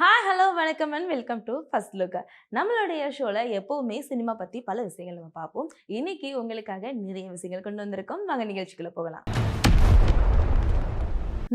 Hi hello வணக்கம் and welcome to first look நம்மளுடைய ஷோவில் எப்போவுமே சினிமா பற்றி பல விஷயங்கள் நம்ம பார்ப்போம். இன்னைக்கு உங்களுக்காக நிறைய விஷயங்கள் கொண்டு வந்திருக்கோம். வாங்க நிகழ்ச்சிக்குள்ளே போகலாம்.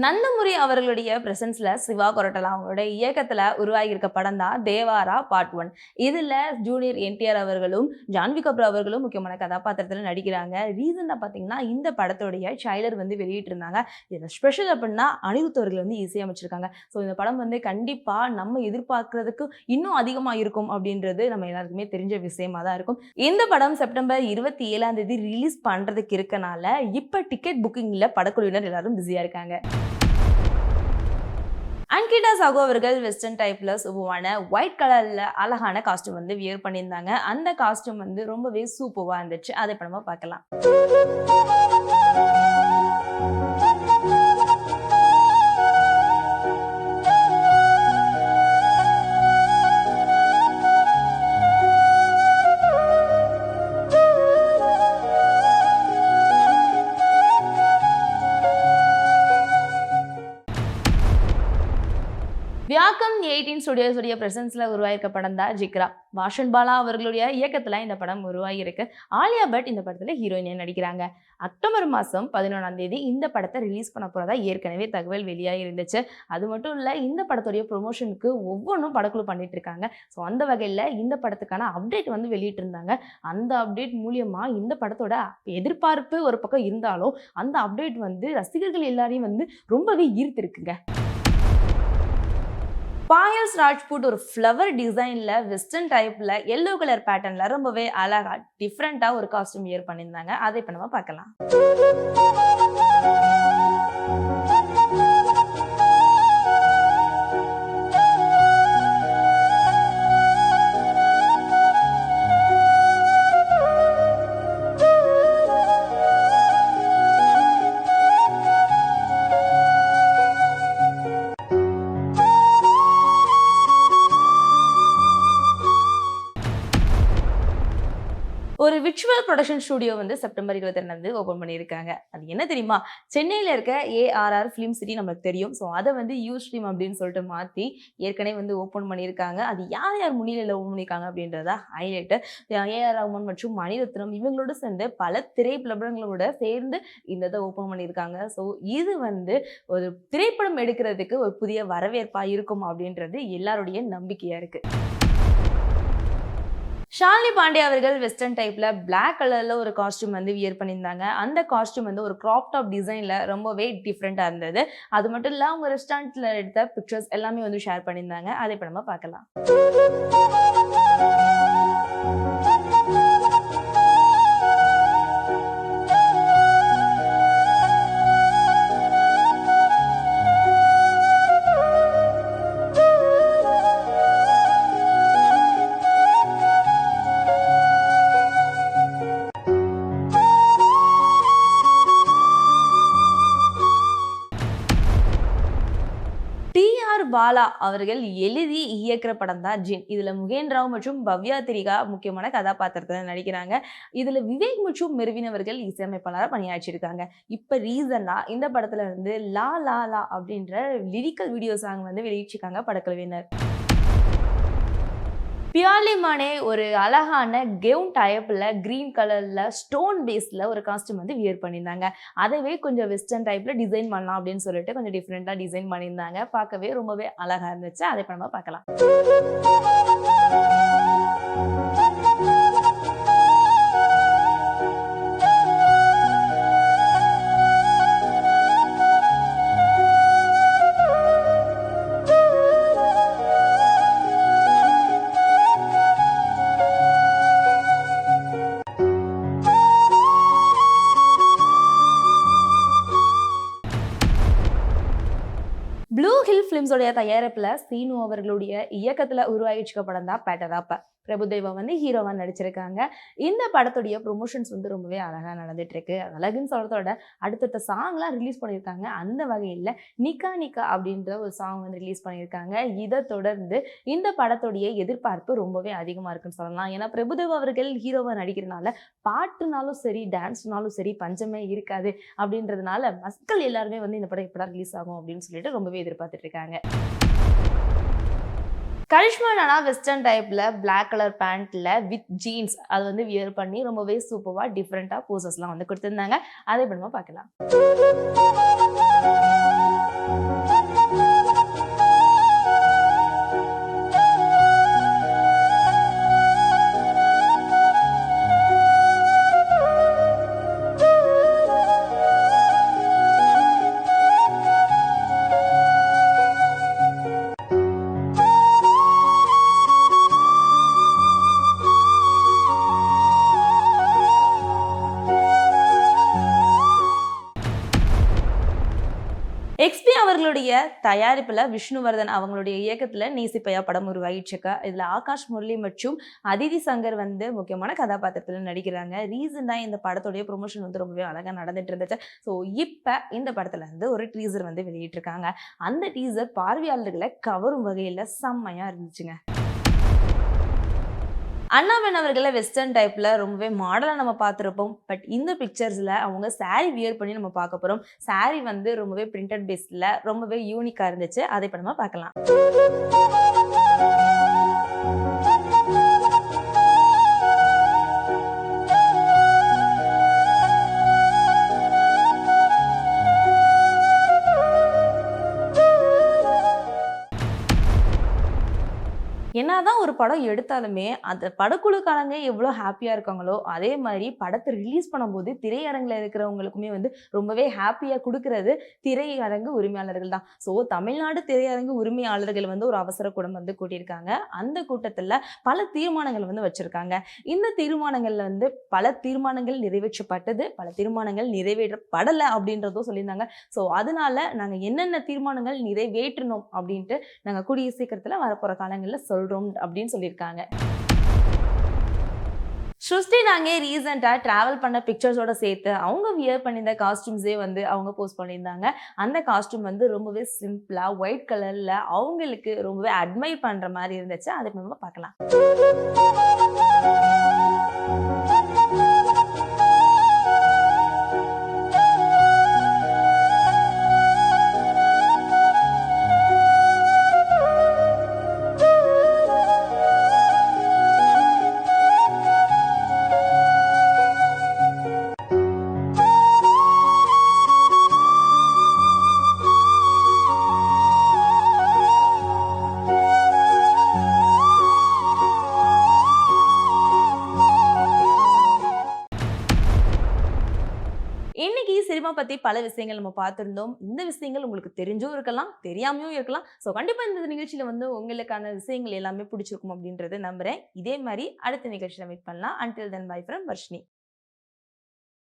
நந்தமுரி அவர்களுடைய பிரசன்ஸ்ல சிவா கொரட்டலா அவங்களோட இயக்கத்தில் உருவாகியிருக்க படம் தான் தேவாரா பார்ட் ஒன் இதில் ஜூனியர் என்டிஆர் அவர்களும் ஜான்வி கபூர் அவர்களும் முக்கியமான கதாபாத்திரத்தில் நடிக்கிறாங்க. ரீசெண்டாக பார்த்தீங்கன்னா இந்த படத்துடைய ட்ரைலர் வந்து வெளியிட்டிருந்தாங்க. இதில் ஸ்பெஷல் அப்படின்னா அனிருத் அவர்கள் வந்து இசையமைச்சிருக்காங்க ஸோ இந்த படம் வந்து கண்டிப்பாக நம்ம எதிர்பார்க்கறதுக்கு இன்னும் அதிகமாக இருக்கும் அப்படின்றது நம்ம எல்லாருக்குமே தெரிஞ்ச விஷயமா தான் இருக்கும். இந்த படம் செப்டம்பர் இருபத்தி ஏழாம் தேதி ரிலீஸ் பண்ணுறதுக்கு இருக்கனால இப்போ டிக்கெட் புக்கிங்கில் படக்குழுவினர் எல்லாரும் பிஸியாக இருக்காங்க. அன்கிட்டா சாகு அவர்கள் வெஸ்டர்ன் டைப்பில் சூப்பரான ஒயிட் கலர்ல அழகான காஸ்டியூம் வந்து வியர் பண்ணியிருந்தாங்க. அந்த காஸ்டியூம் வந்து ரொம்பவே சூப்பராக இருந்துச்சு. அதை இப்போ நம்ம பார்க்கலாம். வியாக்கம் எயிட்டீன் ஸ்டுடியோஸுடைய பிரசன்ஸில் உருவாயிருக்க படம் தான் ஜிக்ரா. வாஷன் பாலா அவர்களுடைய இயக்கத்தில் இந்த படம் உருவாகியிருக்கு. ஆலியா பட் இந்த படத்தில் ஹீரோயினியாக நடிக்கிறாங்க. அக்டோபர் மாதம் பதினொன்றாம் தேதி இந்த படத்தை ரிலீஸ் பண்ண போகிறதா ஏற்கனவே தகவல் வெளியாகி இருந்துச்சு அது மட்டும் இல்லை இந்த படத்துடைய ப்ரொமோஷனுக்கு ஒவ்வொன்றும் படக்குழு பண்ணிட்டு இருக்காங்க. ஸோ அந்த வகையில் இந்த படத்துக்கான அப்டேட் வந்து வெளியிட்டிருந்தாங்க. அந்த அப்டேட் மூலியமாக இந்த படத்தோட எதிர்பார்ப்பு ஒரு பக்கம் இருந்தாலும் அந்த அப்டேட் வந்து ரசிகர்கள் எல்லாரையும் வந்து ரொம்பவே ஈர்த்திருக்குங்க. பாயல்ஸ் ராஜ்புட் ஒரு ஃப்ளவர் டிசைனில் வெஸ்டர்ன் டைப்பில் எல்லோ கலர் பேட்டர்னில் ரொம்பவே அழகா டிஃப்ரெண்ட்டாக ஒரு காஸ்டியூம் வியர் பண்ணியிருந்தாங்க. அதை இப்போ நம்ம பார்க்கலாம். ஒரு விர்ச்சுவல் ப்ரொடக்ஷன் ஸ்டுடியோ வந்து செப்டம்பர் இருபத்தி ரெண்டாவது ஓப்பன் பண்ணியிருக்காங்க. அது என்ன தெரியுமா? சென்னையில் இருக்க ஏஆர்ஆர் ஃபிலிம் சிட்டி நம்மளுக்கு தெரியும். ஸோ அதை வந்து யூ ஸ்ட்ரீம் அப்படின்னு சொல்லிட்டு மாற்றி ஏற்கனவே வந்து ஓப்பன் பண்ணியிருக்காங்க. அது யார் யார் முன்னிலையில் ஓப்பன் பண்ணியிருக்காங்க அப்படின்றத ஹைலைட்டு ஏஆர் ரஹ்மான் மற்றும் மணிரத்னம் இவங்களோட சேர்ந்து பல திரைப்பிரபலங்களோட சேர்ந்து இந்த இதை ஓப்பன் பண்ணியிருக்காங்க. ஸோ இது வந்து ஒரு திரைப்படம் எடுக்கிறதுக்கு ஒரு புதிய வரவேற்பாக இருக்கும் அப்படின்றது எல்லாருடைய நம்பிக்கையாக இருக்குது ஷாலினி பாண்டே அவர்கள் வெஸ்டர்ன் டைப்ல பிளாக் கலர்ல ஒரு காஸ்டியூம் வந்து வியர் பண்ணியிருந்தாங்க. அந்த காஸ்டியூம் வந்து ஒரு கிராப் டாப் டிசைன்ல ரொம்பவே டிஃப்ரெண்டா இருந்தது. அது மட்டும் இல்ல அவங்க ரெஸ்டாரண்ட்ல எடுத்த பிக்சர்ஸ் எல்லாமே வந்து ஷேர் பண்ணியிருந்தாங்க. அதை இப்போ நம்ம பார்க்கலாம். பாலா அவர்கள் எழுதி இயக்குற படம் தான் ஜின். இதில் முகேன் ராவ் மற்றும் பவ்யா திரிகா முக்கியமான கதாபாத்திரத்தில் நடிக்கிறாங்க. இதில் விவேக் மற்றும் மெர்வின் அவர்கள் இசையமைப்பாளராக பணியாற்றிருக்காங்க இப்போ ரீசனா இந்த படத்தில் இருந்து லா லா லா அப்படின்ற லிரிக்கல் வீடியோ சாங் வந்து வெளியிட்டிருக்காங்க படக்குழுவினர். பியாலி மானே ஒரு அழகான கெவுன் டைப்பில் க்ரீன் கலரில் ஸ்டோன் பேஸில் ஒரு காஸ்டியூம் வந்து வியர் பண்ணியிருந்தாங்க. அதவே கொஞ்சம் வெஸ்டர்ன் டைப்பில் டிசைன் பண்ணலாம் அப்படின்னு சொல்லிட்டு கொஞ்சம் டிஃப்ரெண்ட்டாக டிசைன் பண்ணியிருந்தாங்க. பார்க்கவே ரொம்பவே அழகாக இருந்துச்சு. அதை இப்போ நம்ம பார்க்கலாம். ஃபிலிம்ஸோடைய தயாரிப்பில் சீனு அவர்களுடைய இயக்கத்தில் உருவாகிச்சுக்க படம் தான் பேட்டராப்ப பிரபுதேவா வந்து ஹீரோவாக நடிச்சிருக்காங்க. இந்த படத்துடைய ப்ரொமோஷன்ஸ் வந்து ரொம்பவே அழகாக நடந்துட்டு அழகுன்னு சொல்கிறதோட அடுத்தடுத்த சாங்லாம் ரிலீஸ் பண்ணியிருக்காங்க. அந்த வகையில் நிக்கா நிக்கா அப்படின்ற ஒரு சாங் வந்து ரிலீஸ் பண்ணியிருக்காங்க. இதை தொடர்ந்து இந்த படத்துடைய எதிர்பார்ப்பு ரொம்பவே அதிகமாக இருக்குன்னு சொல்லலாம். ஏன்னா பிரபுதேவா அவர்கள் ஹீரோவாக நடிக்கிறதுனால பாட்டுனாலும் சரி டான்ஸ்னாலும் சரி பஞ்சமே இருக்காது அப்படின்றதுனால மக்கள் எல்லாருமே வந்து இந்த படம் எப்படா ரிலீஸ் ஆகும் அப்படின்னு சொல்லிட்டு ரொம்பவே எதிர்பார்த்துட்டு இருக்காங்க. கரிஷ்மா நானா வெஸ்டர்ன் டைப்ல பிளாக் கலர் பேண்ட்ல வித் ஜீன்ஸ் அது வந்து வியர் பண்ணி ரொம்பவே சூப்பராக டிஃப்ரெண்ட்டாக போசஸ்லாம் வந்து கொடுத்துருந்தாங்க. அதை இப்ப பார்க்கலாம். அவர்களுடைய தயாரிப்பில் விஷ்ணுவர்தன் அவங்களுடைய இயக்கத்தில் நீசிப்பையா படம் உருவாகிட்டு இதில் ஆகாஷ் முரளி மற்றும் அதிதி சங்கர் வந்து முக்கியமான கதாபாத்திரத்தில் நடிக்கிறாங்க. ரீசெண்டாக இந்த படத்துடைய ப்ரொமோஷன் வந்து ரொம்பவே அழகாக நடந்துட்டு இருந்துச்சு. ஸோ இப்போ இந்த படத்துல இருந்து ஒரு டீசர் வந்து வெளியிட்டிருக்காங்க. அந்த டீசர் பார்வையாளர்களை கவரும் வகையில் செம்மையாக இருந்துச்சுங்க. அண்ணாமன் அவர்களை வெஸ்டர்ன் டைப்பில் ரொம்பவே மாடலாக நம்ம பார்த்துருப்போம். பட் இந்த பிக்சர்ஸில் அவங்க saree வியர் பண்ணி நம்ம பார்க்க போகிறோம் saree வந்து ரொம்பவே பிரிண்டட் பேஸில் ரொம்பவே யூனிக்காக இருந்துச்சு. அதை இப்போ நம்ம பார்க்கலாம். என்னதான் ஒரு படம் எடுத்தாலுமே அந்த படக்குழுக்காரங்க எவ்வளோ ஹாப்பியாக இருக்காங்களோ அதே மாதிரி படத்தை ரிலீஸ் பண்ணும்போது திரையரங்கில் இருக்கிறவங்களுக்குமே வந்து ரொம்பவே ஹாப்பியாக கொடுக்கறது திரையரங்கு உரிமையாளர்கள் தான். ஸோ தமிழ்நாடு திரையரங்கு உரிமையாளர்கள் வந்து ஒரு அவசர கூட்டம் வந்து கூட்டியிருக்காங்க. அந்த கூட்டத்தில் பல தீர்மானங்கள் வந்து வச்சுருக்காங்க. இந்த தீர்மானங்களில் வந்து பல தீர்மானங்கள் நிறைவேற்றப்பட்டது. பல தீர்மானங்கள் நிறைவேற்றப்படலை அப்படின்றதும் சொல்லியிருந்தாங்க. ஸோ அதனால நாங்கள் என்னென்ன தீர்மானங்கள் நிறைவேற்றணும் அப்படின்ட்டு நாங்கள் கூடிய சீக்கிரத்தில் வரப்போகிற காலங்களில் சொல்கிறோம் அப்படின்னு சொல்லியிருக்காங்க. ஸ்ருஷ்டி நாங்கே ரீசெண்டாக ட்ராவல் பண்ண பிக்சர்ஸோட சேர்த்து அவங்க வியர் பண்ணியிருந்த காஸ்டியூம்ஸே வந்து அவங்க போஸ்ட் பண்ணியிருந்தாங்க. அந்த காஸ்டியூம் வந்து ரொம்பவே சிம்பிளாக ஒயிட் கலரில் அவங்களுக்கு ரொம்பவே அட்மைர் பண்ணுற மாதிரி இருந்துச்சு. அதை நம்ம பார்க்கலாம். இன்னைக்கு சினிமா பத்தி பல விஷயங்கள் நம்ம பார்த்துருந்தோம். இந்த விஷயங்கள் உங்களுக்கு தெரிஞ்சும் இருக்கலாம் தெரியாமையும் இருக்கலாம். ஸோ கண்டிப்பா இந்த நிகழ்ச்சியில வந்து உங்களுக்கான விஷயங்கள் எல்லாமே பிடிச்சிருக்கும் அப்படின்றத நம்புறேன். இதே மாதிரி அடுத்த நிகழ்ச்சியில மீட் பண்ணலாம். Until then bye from Varshini.